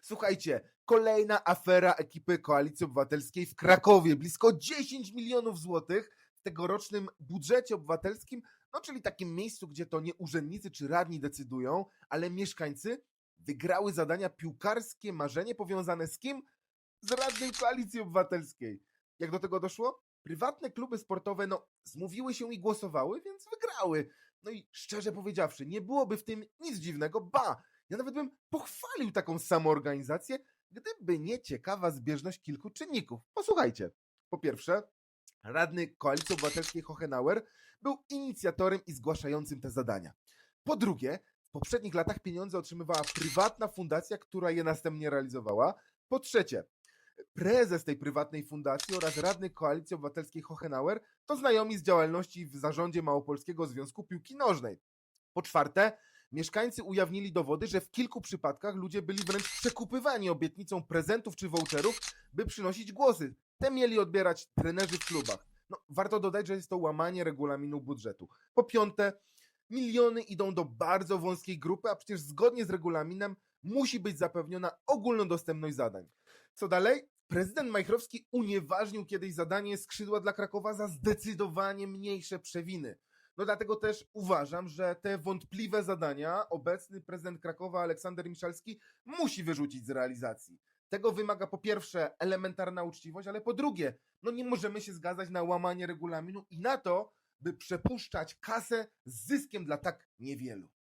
Słuchajcie, kolejna afera ekipy Koalicji Obywatelskiej w Krakowie. Blisko 10 milionów złotych w tegorocznym budżecie obywatelskim, no czyli takim miejscu, gdzie to nie urzędnicy czy radni decydują, ale mieszkańcy wygrały zadania piłkarskie marzenie powiązane z kim? Z radnym Koalicji Obywatelskiej. Jak do tego doszło? Prywatne kluby sportowe, no, zmówiły się i głosowały, więc wygrały. No i szczerze powiedziawszy, nie byłoby w tym nic dziwnego, ba, ja nawet bym pochwalił taką samoorganizację, gdyby nie ciekawa zbieżność kilku czynników. Posłuchajcie. Po pierwsze, radny Koalicji Obywatelskiej Hohenauer był inicjatorem i zgłaszającym te zadania. Po drugie, w poprzednich latach pieniądze otrzymywała prywatna fundacja, która je następnie realizowała. Po trzecie, prezes tej prywatnej fundacji oraz radny Koalicji Obywatelskiej Hohenauer to znajomi z działalności w zarządzie Małopolskiego Związku Piłki Nożnej. Po czwarte, mieszkańcy ujawnili dowody, że w kilku przypadkach ludzie byli wręcz przekupywani obietnicą prezentów czy voucherów, by przynosić głosy. Te mieli odbierać trenerzy w klubach. No, warto dodać, że jest to łamanie regulaminu budżetu. Po piąte, miliony idą do bardzo wąskiej grupy, a przecież zgodnie z regulaminem musi być zapewniona ogólnodostępność zadań. Co dalej? Prezydent Majchrowski unieważnił kiedyś zadanie skrzydła dla Krakowa za zdecydowanie mniejsze przewiny. No dlatego też uważam, że te wątpliwe zadania obecny prezydent Krakowa Aleksander Miszalski musi wyrzucić z realizacji. Tego wymaga po pierwsze elementarna uczciwość, ale po drugie, no nie możemy się zgadzać na łamanie regulaminu i na to, by przepuszczać kasę z zyskiem dla tak niewielu.